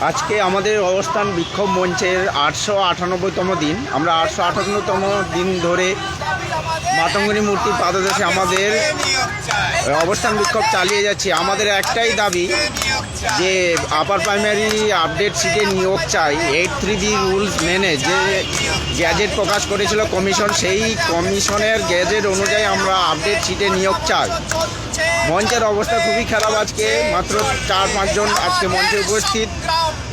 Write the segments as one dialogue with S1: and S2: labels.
S1: আজকে আমাদের অবস্থান বিক্ষোভ মঞ্চের আটশো আটানব্বইতম দিন। আমরা আটশো আটান্নতম দিন ধরে মাতঙ্গিনী মূর্তির পাদদেশে আমাদের অবস্থান বিক্ষোভ চালিয়ে যাচ্ছি। আমাদের একটাই দাবি যে আপার প্রাইমারি আপডেট সিটে নিয়োগ চাই। এইট থ্রি বি রুলস মেনে যে গ্যাজেট প্রকাশ করেছিল কমিশন সেই কমিশনের গ্যাজেট অনুযায়ী আমরা আপডেট সিটে নিয়োগ চাই। মঞ্চের অবস্থা খুবই খারাপ আজকে। মাত্র চার পাঁচজন আজকে মঞ্চে উপস্থিত।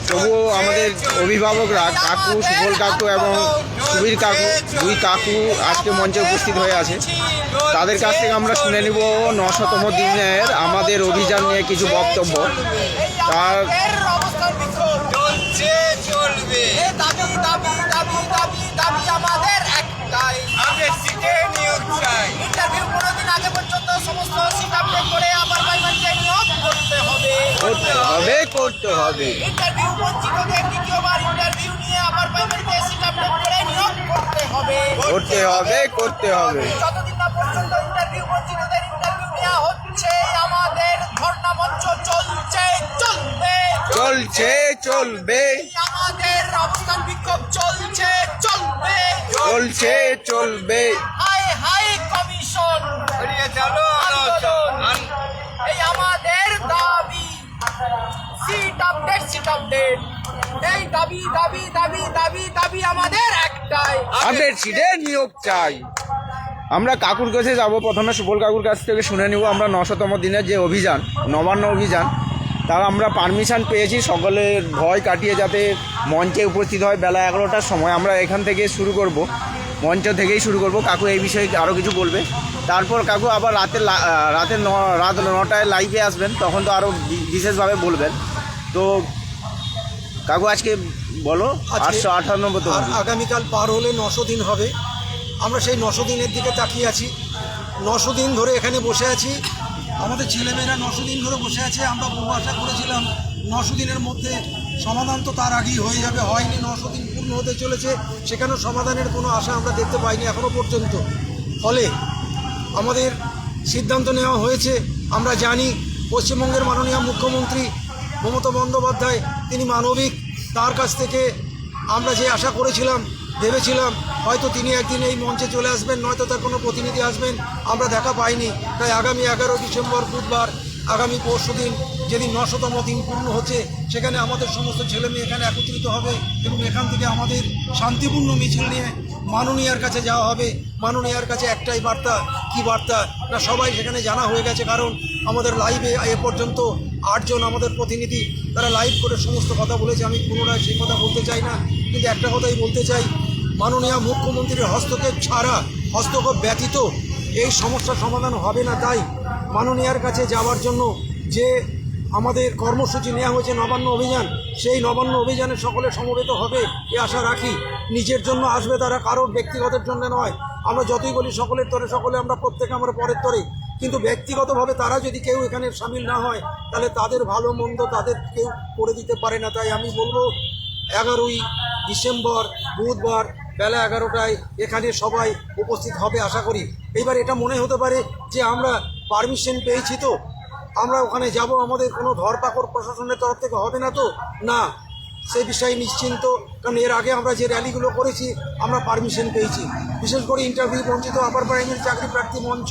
S1: তবুও আমাদের অভিভাবকরা কাকু সুফল কাকু এবং সুবীর কাকু দুই কাকু আজকে মঞ্চে উপস্থিত হয়ে আছে। তাদের কাছ থেকে আমরা শুনে নিব নশতম দিনের আমাদের অভিযান নিয়ে কিছু বক্তব্য। তার
S2: ইন্টারভিউ কোনোদিন আগে পর্যন্ত সমস্ত করে আবার করতে হবে।
S1: করতে হবে করতে হবে।
S2: ইন্টারভিউ বঞ্চিতদের দ্বিতীয়বার ইন্টারভিউ নিয়ে আবার প্রাইমারিতে সিট আপডেট করে নিয়োগ করতে হবে।
S1: করতে হবে করতে হবে।
S2: যতদিন না পর্যন্ত ইন্টারভিউ বঞ্চিতদের ইন্টারভিউ নেওয়া হচ্ছে। আমাদের ধর্ণা মঞ্চ চলছে চলবে।
S1: চলছে চলবে।
S2: আমাদের অবস্থান বিক্ষোভ চলছে চলবে।
S1: চলছে চলবে। চাই। আমরা কাকুর কাছে যাব প্রথমে, সুবল কাকুর কাছ থেকে শুনে নিব আমরা নশতম দিনের যে অভিযান, নবান্ন অভিযান। তার আমরা পারমিশন পেয়েছি সকলের ভয় কাটিয়ে যাতে মঞ্চে উপস্থিত হয়। বেলা এগারোটার সময় আমরা এখান থেকে শুরু করব, মঞ্চ থেকেই শুরু করব। কাকু এই বিষয়ে আরও কিছু বলবে? তারপর কাকু আবার রাতে রাতে রাত নটায় লাইভে আসবেন, তখন তো আরও বিশেষভাবে বলবেন। তো কাকু আজকে বলো আটশো আটানব্বই
S3: আর আগামীকাল পার হলে নশো দিন হবে। আমরা সেই নশো দিনের দিকে তাকিয়ে আছি। নশো দিন ধরে এখানে বসে আছি। আমাদের ছেলেমেয়েরা নশো দিন ধরে বসে আছে। আমরা বহু আশা করেছিলাম নশো দিনের মধ্যে সমাধান তো তার আগেই হয়ে যাবে। হয়নি নশো দিন পূর্ণ হতে চলেছে। সেখানেও সমাধানের কোনো আশা আমরা দেখতে পাইনি এখনও পর্যন্ত। ফলে আমাদের সিদ্ধান্ত নেওয়া হয়েছে। আমরা জানি পশ্চিমবঙ্গের মাননীয় মুখ্যমন্ত্রী মমতা বন্দ্যোপাধ্যায় তিনি মানবিক তার কাছ থেকে আমরা যে আশা করেছিলাম, ভেবেছিলাম, হয়তো তিনি একদিন এই মঞ্চে চলে আসবেন, নয়তো তার কোনো প্রতিনিধি আসবেন, আমরা দেখা পাইনি। তাই আগামী এগারো ডিসেম্বর, বুধবার, আগামী পরশু দিন যেদিন নশতম দিন পূর্ণ হচ্ছে, সেখানে আমাদের সমস্ত ছেলে মেয়ে এখানে একত্রিত হবে এবং এখান থেকে আমাদের শান্তিপূর্ণ মিছিল নিয়ে মাননীয়ার কাছে যাওয়া হবে। মাননীয়ার কাছে একটাই বার্তা, কি বার্তা? না, সবাই সেখানে জানা হয়ে গেছে, কারণ আমাদের লাইভে এ পর্যন্ত আটজন আমাদের প্রতিনিধি তারা লাইভ করে সমস্ত কথা বলেছে। আমি পুনরায় সেই কথা বলতে চাই না, কিন্তু একটা কথাই বলতে চাই। মাননীয় মুখ্যমন্ত্রীর হস্তক্ষেপ ছাড়া, হস্তক্ষেপ ব্যতীত এই সমস্যার সমাধান হবে না তাই মাননীয়ার কাছে যাওয়ার জন্য যে আমাদের কর্মসূচি নেওয়া হয়েছে নবান্ন অভিযান, সেই নবান্ন অভিযানে সকলে সমবেত হবে এ আশা রাখি। নিজের জন্য আসবে তারা, কারোর ব্যক্তিগতের জন্য নয়। আমরা যতই বলি সকলের তরে, সকলে আমরা প্রত্যেকে আমরা পরের তরে। কিন্তু ব্যক্তিগতভাবে তারা যদি কেউ এখানে সামিল না হয়, তাহলে তাদের ভালো মন্দ তাদের কেউ করে দিতে পারে না। তাই আমি বলব, এগারোই ডিসেম্বর, বুধবার বেলা এগারোটায় এখানে সবাই উপস্থিত হবে আশা করি। এইবার এটা মনে হতে পারে যে আমরা পারমিশন পেয়েছি তো। আমরা ওখানে যাব, আমাদের কোনো ধরপাকড় প্রশাসনের তরফ থেকে হবে না তো? না, সেই বিষয়ে নিশ্চিন্ত। কারণ এর আগে আমরা যে র্যালিগুলো করেছি, আমরা পারমিশন পেয়েছি। বিশেষ করে ইন্টারভিউ বঞ্চিত আপার প্রাইমারি চাকরি প্রার্থী মঞ্চ,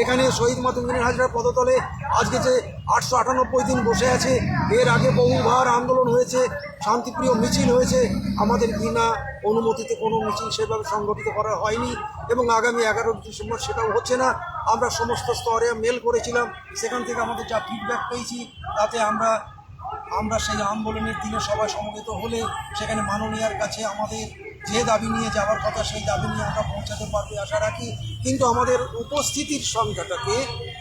S3: এখানে শহীদ মাতঙ্গিনীর হাজরার পদতলে আজকে যে আটশো আটানব্বই দিন বসে আছে, এর আগে বহুবার আন্দোলন হয়েছে, শান্তিপ্রিয় মিছিল হয়েছে, আমাদের বিনা অনুমতিতে কোনো মিছিল সেভাবে সংগঠিত করা হয়নি এবং আগামী এগারো ডিসেম্বর সেটাও হচ্ছে না। আমরা সমস্ত স্তরে মেল করেছিলাম, সেখান থেকে আমাদের যা ফিডব্যাক পেয়েছি, তাতে আমরা আমরা সেই আন্দোলনের দিনে সবাই সমবেত হলে সেখানে মাননীয়ার কাছে আমাদের যে দাবি নিয়ে যাওয়ার কথা সেই দাবি নিয়ে আমরা পৌঁছাতে পারবে আশা রাখি। কিন্তু আমাদের উপস্থিতির সংখ্যাটাকে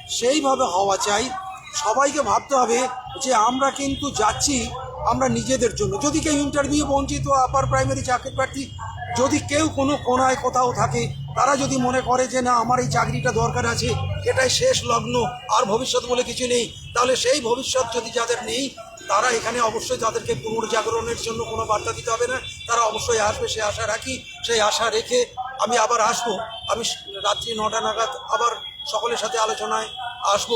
S3: সেইভাবে হওয়া চাই। সবাইকে ভাবতে হবে যে আমরা কিন্তু যাচ্ছি, আমরা নিজেদের জন্য। যদি কেউ ইন্টারভিউ বঞ্চিত আপার প্রাইমারি চাকরি প্রার্থী, যদি কেউ কোনো কোনায় কোথাও থাকে, তারা যদি মনে করে যে না, আমার এই চাকরিটা দরকার আছে, এটাই শেষ লগ্ন, আর ভবিষ্যৎ বলে কিছু নেই, তাহলে সেই ভবিষ্যৎ যদি যাদের নেই তারা এখানে অবশ্যই তাদেরকে পুনর্জাগরণের জন্য কোনো বার্তা দিতে হবে না, তারা অবশ্যই আসবে, সে আশা রাখি, সেই আশা রেখে আমি আবার আসব। আমি রাত্রি নটা নাগাদ আবার সকলের সাথে আলোচনায় আসব।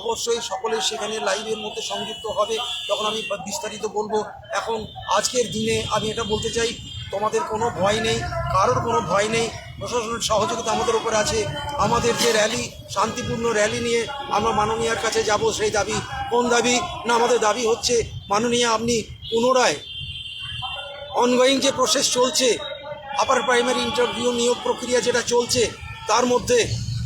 S3: অবশ্যই সকলে সেখানে লাইভের মধ্যে সংযুক্ত হবে। তখন আমি বিস্তারিত বলব, এখন আজকের দিনে আমি এটা বলতে চাই তোমাদের কোনো ভয় নেই, কারোর কোনো ভয় নেই। প্রশাসনের সহযোগিতা আমাদের উপর আছে। আমাদের যে র্যালি, শান্তিপূর্ণ র্যালি নিয়ে আমরা মাননীয়ার কাছে যাব, সেই দাবি কোন দাবি? না, আমাদের দাবি হচ্ছে, মাননীয়, আপনি পুনরায় অনগোয়িং যে প্রসেস চলছে আপার প্রাইমারি ইন্টারভিউ নিয়োগ প্রক্রিয়া যেটা চলছে, তার মধ্যে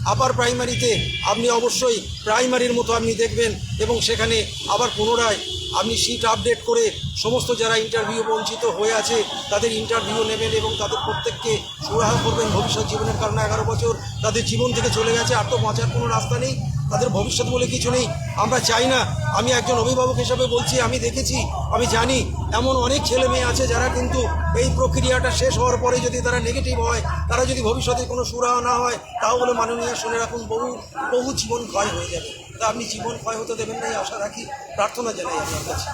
S3: আপার প্রাইমারিতে আপনি অবশ্যই প্রাইমারির মতো আপনি দেখবেন এবং সেখানে আবার পুনরায় আপনি সিট আপডেট করে সমস্ত যারা ইন্টারভিউ বঞ্চিত হয়ে আছে, তাদের ইন্টারভিউ নেবেন এবং তাদের প্রত্যেককে সুরাহা করবেন ভবিষ্যৎ জীবনের কারণে। এগারো বছর তাদের জীবন থেকে চলে গেছে, আর তো বাঁচার কোনো রাস্তা নেই, তাদের ভবিষ্যৎ বলে কিছু নেই। আমরা চাই না, আমি একজন অভিভাবক হিসাবে বলছি, আমি দেখেছি, আমি জানি, এমন অনেক ছেলে মেয়ে আছে যারা কিন্তু এই প্রক্রিয়াটা শেষ হওয়ার পরে যদি তারা নেগেটিভ হয়, তারা যদি ভবিষ্যতে কোনো সুরাহা না হয়, তাহলে মাননীয় শুনে রাখুন, বহু বহু জীবন ক্ষয় হয়ে যাবে। তা আপনি জীবন ক্ষয় হতে দেবেন না, এই আশা রাখি, প্রার্থনা জানাই আপনার কাছে।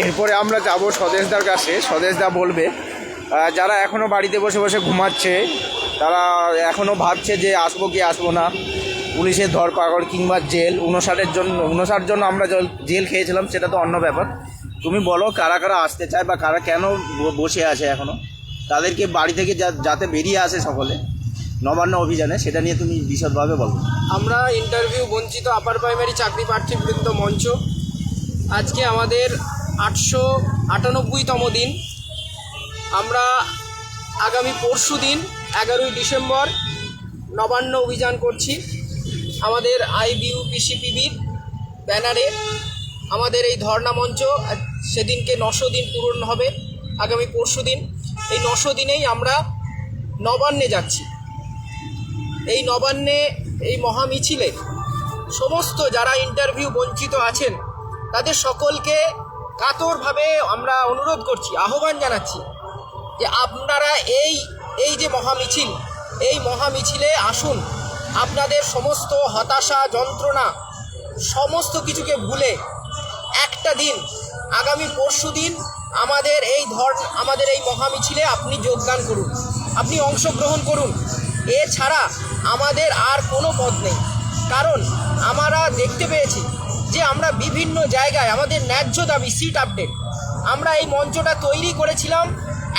S1: এরপরে আমরা যাব স্বদেশদার কাছে, স্বদেশদা বলবে যারা এখনও বাড়িতে বসে বসে ঘুমাচ্ছে, তারা এখনও ভাবছে যে আসব কি আসব না। পুলিশের ধরপাকড় কিংবা জেল, উনষাটের জন্য, উনষাট জন্য আমরা জল- খেয়েছিলাম, সেটা তো অন্য ব্যাপার। তুমি বলো কারা কারা আসতে চায় বা কারা কেন বসে আছে এখনও তাদেরকে বাড়ি থেকে যাতে বেরিয়ে আসে সকলে, নবান্ন অভিযানে, সেটা নিয়ে তুমি বিশদভাবে বলো।
S2: আমরা ইন্টারভিউ বঞ্চিত আপার প্রাইমারি চাকরি প্রার্থীবৃন্দ মঞ্চ। আজকে আমাদের আটশো আটানব্বইতম দিন। আমরা আগামী পরশু দিন, এগারোই ডিসেম্বর, নবান্ন অভিযান করছি। আমাদের আইবিউপিসিপিবির ব্যানারে আমাদের এই ধর্ণা মঞ্চ সেদিনকে নশো দিন পূরণ হবে, আগামী পরশু দিন। এই নশো দিনেই আমরা নবান্নে যাচ্ছি। এই নবান্নে এই মহামিছিলে সমস্ত যারা ইন্টারভিউ বঞ্চিত আছেন, তাদের সকলকে কাতরভাবে আমরা অনুরোধ করছি, আহ্বান জানাচ্ছি যে আপনারা এই এই যে মহামিছিল, এই মহামিছিলে আসুন। আপনাদের সমস্ত হতাশা, যন্ত্রণা, সমস্ত কিছুকে ভুলে একটা দিন, আগামী পরশু দিন আমাদের এই ধর, আমাদের এই মহামিছিলে আপনি যোগদান করুন, আপনি অংশগ্রহণ করুন। এছাড়া আমাদের আর কোনো পথ নেই। কারণ আমরা দেখতে পেয়েছি যে আমরা বিভিন্ন জায়গায় আমাদের ন্যায্য দাবি সিট আপডেট আমরা এই মঞ্চটা তৈরি করেছিলাম,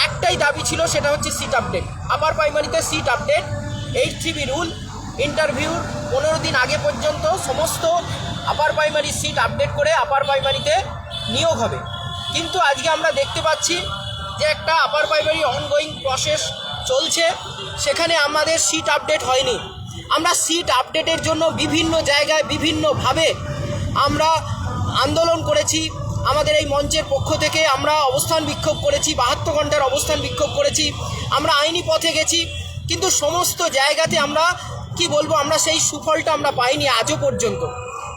S2: একটাই দাবি ছিল সেটা হচ্ছে সিট আপডেট আপার প্রাইমারিতে seat update eight three B rule ইন্টারভিউর পনেরো দিন আগে পর্যন্ত সমস্ত আপার প্রাইমারি সিট আপডেট করে আপার প্রাইমারিতে নিয়োগ হবে। কিন্তু আজকে আমরা দেখতে পাচ্ছি যে একটা আপার প্রাইমারি অনগোয়িং প্রসেস চলছে, সেখানে আমাদের সিট আপডেট হয়নি। আমরা সিট আপডেটের জন্য বিভিন্ন জায়গায় বিভিন্নভাবে আমরা আন্দোলন করেছি, আমাদের এই মঞ্চের পক্ষ থেকে আমরা অবস্থান বিক্ষোভ করেছি, বাহাত্তর ঘণ্টার অবস্থান বিক্ষোভ করেছি, আমরা আইনি পথে গেছি, কিন্তু সমস্ত জায়গাতে আমরা, কি বলব, আমরা সেই সুফলটা আমরা পাইনি আজও পর্যন্ত।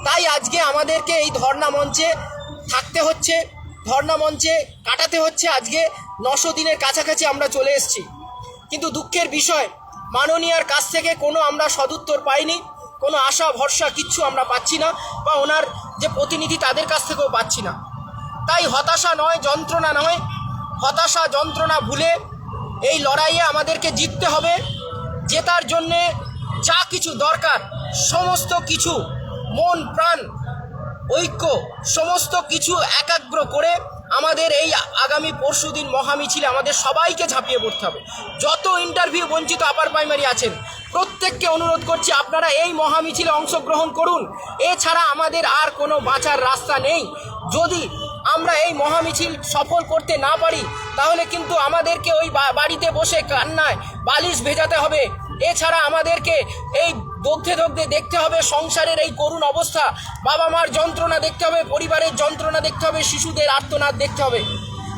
S2: তাই আজকে আমাদেরকে এই ধর্ণা মঞ্চে থাকতে হচ্ছে, ধর্ণা মঞ্চে কাটাতে হচ্ছে, আজকে নশো দিনের কাছাকাছি আমরা চলে এসেছি। কিন্তু দুঃখের বিষয়, মাননীয়ার কাছ থেকে কোনো আমরা সদুত্তর পাইনি কোনো আশা, ভরসা কিচ্ছু আমরা পাচ্ছি না বা ওনার যে প্রতিনিধি তাদের কাছ থেকেও পাচ্ছি না। তাই হতাশা নয়, যন্ত্রণা নয়। হতাশা, যন্ত্রণা ভুলে এই লড়াইয়ে আমাদেরকে জিততে হবে। জেতার জন্যে যা কিছু দরকার, সমস্ত কিছু, মন, প্রাণ, ঐক্য, সমস্ত কিছু একাগ্র করে আমাদের এই আগামী পরশু দিন মহামিছিলে আমাদের সবাইকে ঝাঁপিয়ে পড়তে হবে। যত ইন্টারভিউ বঞ্চিত আপার প্রাইমারি আছেন প্রত্যেককে অনুরোধ করছি, আপনারা এই মহামিছিলে অংশগ্রহণ করুন। এছাড়া আমাদের আর কোনো বাঁচার রাস্তা নেই। যদি আমরা এই মহামিছিল সফল করতে না পারি, তাহলে কিন্তু আমাদেরকে ওই বাড়িতে বসে কান্নায় বালিশ ভেজাতে হবে। এছাড়া আমাদেরকে এই দগ্ধে দগ্ধে দেখতে হবে, সংসারের এই করুণ অবস্থা। বাবা মার যন্ত্রণা দেখতে হবে, পরিবারের যন্ত্রণা দেখতে হবে, শিশুদের আর্তনাদ দেখতে হবে।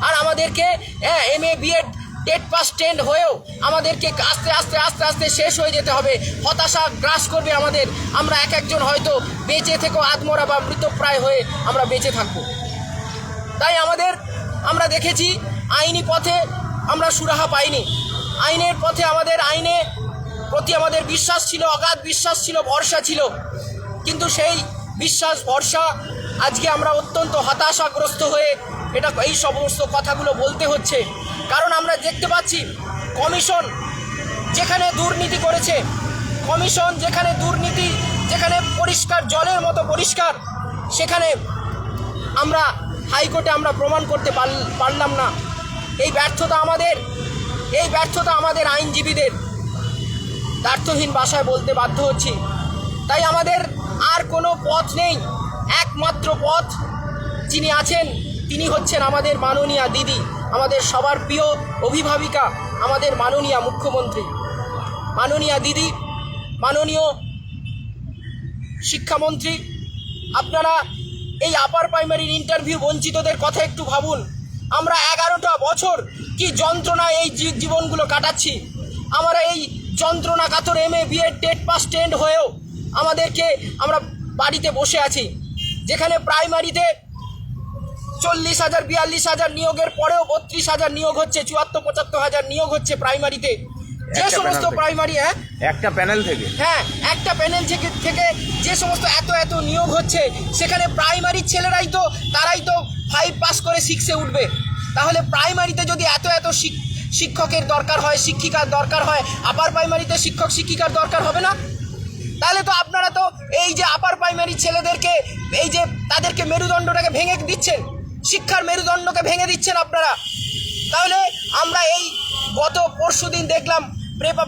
S2: আর আমাদেরকে হ্যাঁ M A B Ed TET pass trained হয়েও আমাদেরকে আস্তে আস্তে আস্তে আস্তে শেষ হয়ে যেতে হবে। হতাশা গ্রাস করবে আমাদের। আমরা এক একজন হয়তো বেঁচে থেকেও আত্মরা বা মৃতপ্রায় হয়ে আমরা বেঁচে থাকব। তাই আমাদের, আমরা দেখেছি আইনি পথে আমরা সুরাহা পাইনি। আইনের পথে আমাদের আইনে প্রতি আমাদের বিশ্বাস ছিল, অগাধ বিশ্বাস ছিল, ভরসা ছিল। কিন্তু সেই বিশ্বাস, ভরসা আজকে আমরা অত্যন্ত হতাশাগ্রস্ত হয়ে এটা এই সমস্ত কথাগুলো বলতে হচ্ছে। কারণ আমরা দেখতে পাচ্ছি কমিশন যেখানে দুর্নীতি করেছে, কমিশন যেখানে দুর্নীতি, যেখানে পরিষ্কার জলের মতো পরিষ্কার, সেখানে আমরা হাইকোর্টে আমরা প্রমাণ করতে পারল- পারলাম না। এই ব্যর্থতা আমাদের, এই ব্যর্থতা আমাদের আইনজীবীদের। দ্বার্থহীন ভাষায় বলতে বাধ্য হচ্ছি। তাই আমাদের আর কোনো পথ নেই। একমাত্র পথ যিনি আছেন তিনি হচ্ছেন আমাদের মাননীয়া দিদি, আমাদের সবার প্রিয় অভিভাবিকা, আমাদের মাননীয়া মুখ্যমন্ত্রী। মাননীয়া দিদি, মাননীয় শিক্ষামন্ত্রী, আপনারা এই আপার প্রাইমারির ইন্টারভিউ বঞ্চিতদের কথা একটু ভাবুন। আমরা এগারোটা বছর কি যন্ত্রণা এই জীবনগুলো কাটাচ্ছি? আমরা এই যন্ত্রণা কাতর M A B Ed TET pass trained হয়েও আমাদেরকে আমরা বাড়িতে বসে আছি। যেখানে প্রাইমারিতে চল্লিশ হাজার বিয়াল্লিশ হাজার নিয়োগের পরেও বত্রিশ হাজার নিয়োগ হচ্ছে চুয়াত্তর পঁচাত্তর হাজার নিয়োগ হচ্ছে প্রাইমারিতে। যে সমস্ত প্রাইমারি হ্যাঁ?
S1: একটা প্যানেল থেকে।
S2: হ্যাঁ একটা প্যানেল থেকে থেকে যে সমস্ত এত এত নিয়োগ হচ্ছে সেখানে প্রাইমারি ছেলেরাই তো তারাই তো ফাইভ পাস করে সিক্সে উঠবে। তাহলে প্রাইমারিতে যদি এত এত শিক- শিক্ষকের দরকার হয় শিক্ষিকার দরকার হয় আপার প্রাইমারিতে শিক্ষক শিক্ষিকার দরকার হবে না? তাহলে তো আপনারা তো এই যে আপার প্রাইমারি ছেলেদেরকে এই যে তাদেরকে মেরুদণ্ডটাকে ভেঙে দিচ্ছেন। শিক্ষার মেরুদণ্ডকে ভেঙে দিচ্ছেন আপনারা। তাহলে আমরা এই গত পরশু দিন দেখলাম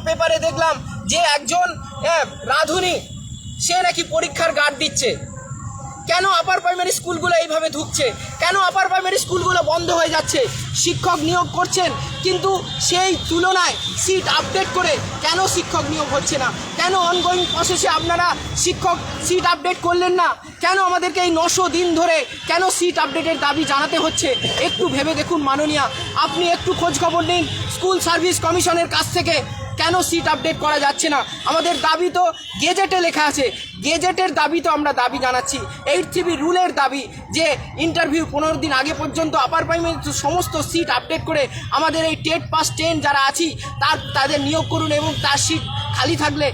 S2: পেপার দেখলাম যে একজন রাধুনি রাঁধুনি, সে নাকি পরীক্ষার গার্ড দিচ্ছে। কেন আপার প্রাইমারি স্কুলগুলো এইভাবে ঢুকছে? কেন আপার প্রাইমারি স্কুলগুলো বন্ধ হয়ে যাচ্ছে? শিক্ষক নিয়োগ করছেন, কিন্তু সেই তুলনায় সিট আপডেট করে কেন শিক্ষক নিয়োগ হচ্ছে না? কেন অনগোয়িং প্রসেসে আপনারা শিক্ষক সিট আপডেট করলেন না? কেন আমাদেরকে এই নশো দিন ধরে কেন সিট আপডেটের দাবি জানাতে হচ্ছে? একটু ভেবে দেখুন মাননীয়া। আপনি একটু খোঁজ খবর নিন স্কুল সার্ভিস কমিশনের কাছ থেকে। কেন সিট আপডেট করা যাচ্ছে না? আমাদের দাবি তো গেজেটে লেখা আছে। গেজেটের দাবি তো আমরা দাবি জানাচ্ছি। এইট থ্রি রুলের দাবি যে ইন্টারভিউ পনেরো দিন আগে পর্যন্ত আপার প্রাইমারি সমস্ত সিট আপডেট করে আমাদের এই টেট পাস টেন যারা আছি, তার, তাদের নিয়োগ করুন এবং তার সিট খালি থাকলে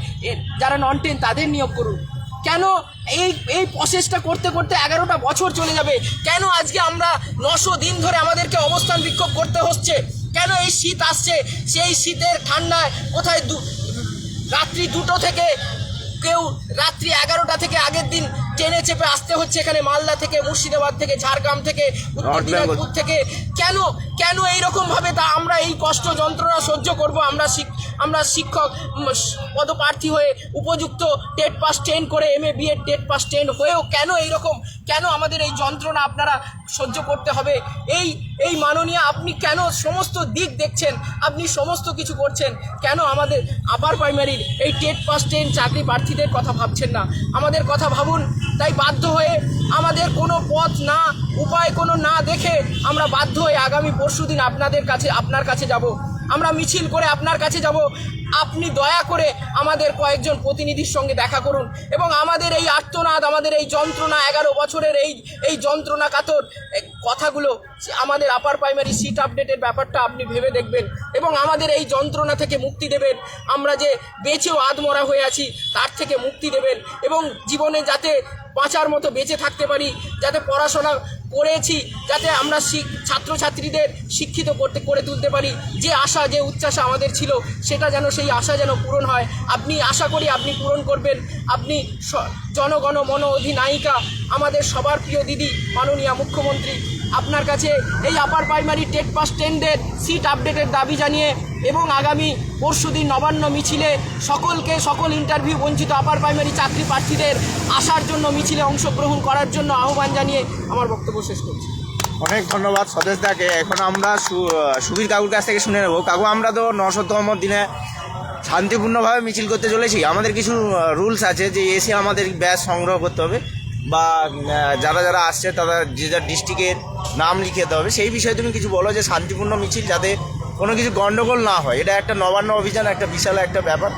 S2: যারা নন টেন তাদের নিয়োগ করুন। কেন এই এই প্রসেসটা করতে করতে এগারোটা বছর চলে যাবে? কেন আজকে আমরা নশো দিন ধরে আমাদেরকে অবস্থান বিক্ষোভ করতে হচ্ছে? কেন এই শীত আসছে? সেই শীতের ঠান্ডায় কোথায় দু- রাত্রি দুটো থেকে কেউ রাত্রি এগারোটা থেকে আগের দিন ট্রেনে চেপে আসতে হচ্ছে এখানে মালদা থেকে মুর্শিদাবাদ থেকে ঝাড়গ্রাম থেকে উত্তর দিনাজপুর থেকে। কেন কেন এইরকম ভাবে তা আমরা এই কষ্ট যন্ত্রণা সহ্য করব? আমরা আমরা শিক্ষক পদপ্রার্থী হয়ে উপযুক্ত টেট পাস টেন করে M A B B Ed TET pass trained হয়েও কেন এইরকম? কেন আমাদের এই যন্ত্রণা আপনারা সহ্য করতে হবে? এই এই মাননীয়, আপনি কেন সমস্ত দিক দেখছেন? আপনি সমস্ত কিছু করছেন। কেন আমাদের আপার প্রাইমারির এই টেট পাস টেন চাকরি প্রার্থীদের কথা ভাবছেন না? আমাদের কথা ভাবুন। তাই বাধ্য হয়ে আমাদের কোনো পথ না, উপায় কোনো না দেখে আমরা বাধ্য হয়ে আগামী পরশু দিন আপনাদের কাছে, আপনার কাছে যাব। আমরা মিছিল করে আপনার কাছে যাব। আপনি দয়া করে আমাদের কয়েকজন প্রতিনিধির সঙ্গে দেখা করুন এবং আমাদের এই আর্তনাদ, আমাদের এই যন্ত্রণা, এগারো বছরের এই এই যন্ত্রণা কাতর কথাগুলো আমাদের আপার প্রাইমারি সিট আপডেটের ব্যাপারটা আপনি ভেবে দেখবেন এবং আমাদের এই যন্ত্রণা থেকে মুক্তি দেবেন। আমরা যে বেঁচেও আধমরা হয়ে আছি, তার থেকে মুক্তি দেবেন এবং জীবনে যাতে বাঁচার মতো বেঁচে থাকতে পারি, যাতে পড়াশোনা করেছি, যাতে আমরা ছাত্রছাত্রীদের শিক্ষিত করতে, করে তুলতে পারি। যে আশা, যে উচ্ছ্বাস আমাদের ছিল, সেটা যেন সেই আশা যেন পূরণ হয়। আপনি আশা করি আপনি পূরণ করবেন। আপনি জনগণ মন অধিনায়িকা আমাদের সবার প্রিয় দিদি, মাননীয় মুখ্যমন্ত্রী আপনার কাছে এই আপার প্রাইমারি টেট পাস টেনদের সিট আপডেটের দাবি জানিয়ে এবং আগামী পরশুদিন নবান্ন মিছিলে সকলকে সকল ইন্টারভিউ বঞ্চিত আপার প্রাইমারি চাকরি প্রার্থীদের আসার জন্য মিছিলে অংশগ্রহণ করার জন্য আহ্বান জানিয়ে আমার বক্তব্য শেষ করছি।
S1: অনেক ধন্যবাদ স্বদেশ দাকে। এখন আমরা সুবীর কাকুর কাছ থেকে শুনে নেব। কাকু, আমরা তো নশোতম দিনে শান্তিপূর্ণভাবে মিছিল করতে চলেছি। আমাদের কিছু রুলস আছে যে এসে আমাদের ব্যাস সংগ্রহ করতে হবে। বা যারা যারা আসছে তারা যে যার ডিস্ট্রিক্টের নাম লিখে হবে। সেই বিষয়ে তুমি কিছু বলো যে, শান্তিপূর্ণ মিছিল যাতে কোনো কিছু গণ্ডগোল না হয়। এটা একটা নবান্ন অভিযান, একটা বিশাল একটা ব্যাপার।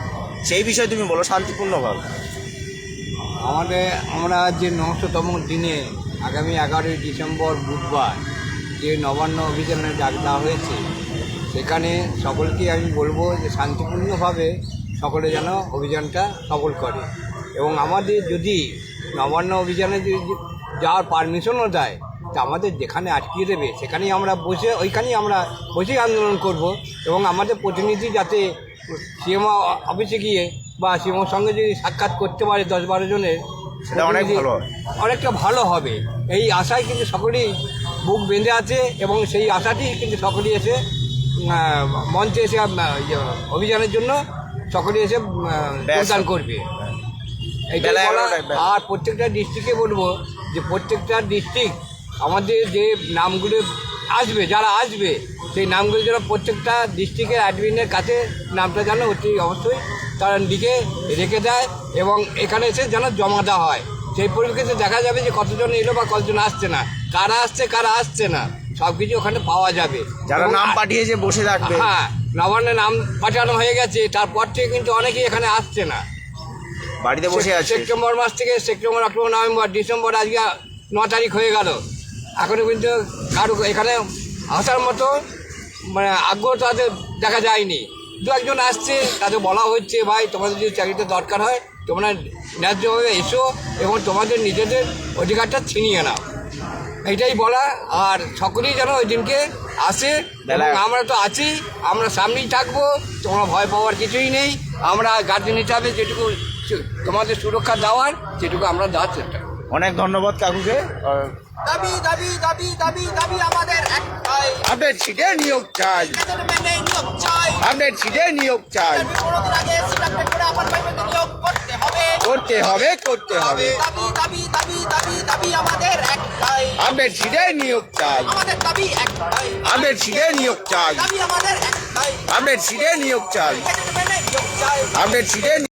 S1: সেই বিষয়ে তুমি বলো শান্তিপূর্ণভাবে।
S4: আমাদের, আমরা যে নশোতম দিনে আগামী এগারোই ডিসেম্বর বুধবার যে নবান্ন অভিযানে ডাক দেওয়া হয়েছে, সেখানে সকলকে আমি বলব যে, শান্তিপূর্ণভাবে সকলে যেন অভিযানটা সফল করে। এবং আমাদের যদি নবান্ন অভিযানে যদি যাওয়ার পারমিশনও দেয় তা আমাদের যেখানে আটকিয়ে দেবে সেখানেই আমরা বসে ওইখানেই আমরা বসেই আন্দোলন করব এবং আমাদের প্রতিনিধি যাতে সিএম অফিসে গিয়ে বা সিমোর সঙ্গে যদি সাক্ষাৎ করতে পারে দশ বারো জনের
S1: সেটা অনেক ভালো
S4: অনেকটা ভালো হবে। এই আশায় কিন্তু সকলেই বুক বেঁধে আছে এবং সেই আশাটি কিন্তু সকলেই এসে মঞ্চে এসে ইয়ে, অভিযানের জন্য সকলেই এসে। যোগদান করবে। আর প্রত্যেকটা ডিস্ট্রিক্টে বলব যে প্রত্যেকটা ডিস্ট্রিক্ট আমাদের যে নামগুলো আসবে যারা আসবে সেই নামগুলো যেন প্রত্যেকটা ডিস্ট্রিক্টের অ্যাডমিনের কাছে নামটা যেন অতি অবশ্যই তারা লিখে রেখে দেয় এবং এখানে এসে যেন জমা দেওয়া হয়। সেই পরিপ্রেক্ষিতে দেখা যাবে যে কতজন এলো বা কতজন আসছে না কারা আসছে কারা আসছে না সব কিছু ওখানে পাওয়া যাবে।
S1: যারা নাম পাঠিয়েছে বসে থাকবে।
S4: হ্যাঁ নবান্নে নাম পাঠানো হয়ে গেছে তারপর থেকে কিন্তু অনেকেই এখানে আসছে না।
S1: বাড়িতে বসে আছে
S4: সেপ্টেম্বর মাস থেকে সেপ্টেম্বর অক্টোবর নভেম্বর ডিসেম্বর আজকে ন তারিখ হয়ে গেল। এখনও কিন্তু কারও এখানে আসার মতো মানে আগ্রহ তাদের দেখা যায়নি। দু একজন আসছে তাদের বলা হচ্ছে ভাই তোমাদের যদি চাকরিতে দরকার হয় তোমরা ন্যায্যভাবে এসো এবং তোমাদের নিজেদের অধিকারটা ছিনিয়ে নাও। এইটাই বলা আর সকলেই যেন ওই দিনকে আসে। আমরা তো আছি আমরা সামনেই থাকব তোমরা ভয় পাওয়ার কিছুই নেই। আমরা গার্জেন হিসাবে যেটুকু তোমাদের সুরক্ষা দেওয়ার সেটুকু আমরা দেওয়ার চেষ্টা
S1: অনেক ধন্যবাদ কাকুকে।
S2: দাবি দাবি দাবি দাবি দাবি আমাদের একটাই।
S1: আপনার ছিটে নিয়োগ চাই।
S2: বেতন নিয়োগ চাই।
S1: আপনার ছিটে নিয়োগ চাই।
S2: আগে করে আমার নিয়োগ করতে হবে।
S1: করতে হবে করতে হবে।
S2: দাবি দাবি দাবি দাবি দাবি আমাদের একটাই।
S1: আপনার ছিটে নিয়োগ চাই।
S2: আমাদের দাবি একটাই।
S1: আপনার ছিটে নিয়োগ চাই।
S2: দাবি আমাদের একটাই।
S1: আপনার ছিটে নিয়োগ চাই।
S2: বেতন নিয়োগ চাই।
S1: আপনার ছিটে